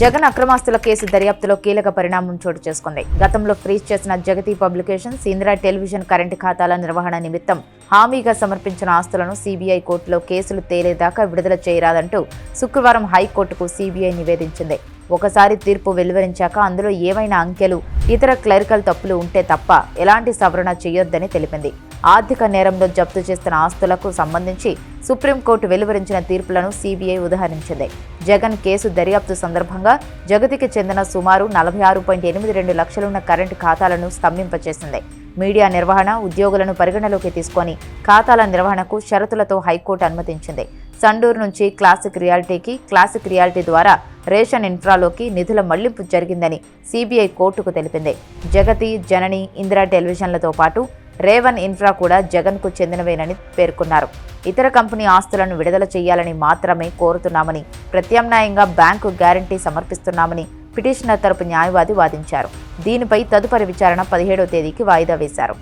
Jagan అక్రమాస్తుల case దర్యాప్తులో కీలక పరిణామం చోటు చేసుకుంది. గతంలో ఫ్రీజ్ చేసిన Jagati publications Indira television current ఖాతాల నిర్వహణ నిమిత్తం హామీగా సమర్పించిన ఆస్తులను సీబీఐ కోర్టులో కేసులు తేలేదాకా విడుదల చేయరాదంటూ శుక్రవారం హైకోర్టుకు సీబీఐ నివేదించింది. ఒకసారి తీర్పు వెలువరించాక అందులో ఏవైనా అంకెలు ఇతర క్లరికల్ తప్పులు ఉంటే తప్ప ఎలాంటి సవరణ చేయొద్దని తెలిపింది. ఆర్థిక నేరంలో జప్తు చేస్తున్న ఆస్తులకు సంబంధించి సుప్రీంకోర్టు వెలువరించిన తీర్పులను సీబీఐ ఉదహరించింది. జగన్ కేసు దర్యాప్తు సందర్భంగా జగతికి చెందిన సుమారు నలభై ఆరు పాయింట్ ఎనిమిది రెండు లక్షలున్న కరెంటు ఖాతాలను స్తంభింపచేసింది. మీడియా నిర్వహణ ఉద్యోగులను పరిగణలోకి తీసుకొని ఖాతాల నిర్వహణకు షరతులతో హైకోర్టు అనుమతించింది. సండూరు నుంచి క్లాసిక్ రియాలిటీకి క్లాసిక్ రియాలిటీ ద్వారా రేషన్ ఇన్ఫ్రాలోకి నిధుల మళ్ళింపు జరిగిందని సీబీఐ కోర్టుకు తెలిపింది. జగతి జనని ఇందిరా టెలివిజన్లతో పాటు రేవన్ ఇన్ఫ్రా కూడా జగన్కు చెందినవేనని పేర్కొన్నారు. ఇతర కంపెనీ ఆస్తులను విడుదల చేయాలని మాత్రమే కోరుతున్నామని ప్రత్యామ్నాయంగా బ్యాంకు గ్యారంటీ సమర్పిస్తున్నామని పిటిషనర్ తరపు న్యాయవాది వాదించారు. దీనిపై తదుపరి విచారణ పదిహేడో తేదీకి వాయిదా వేశారు.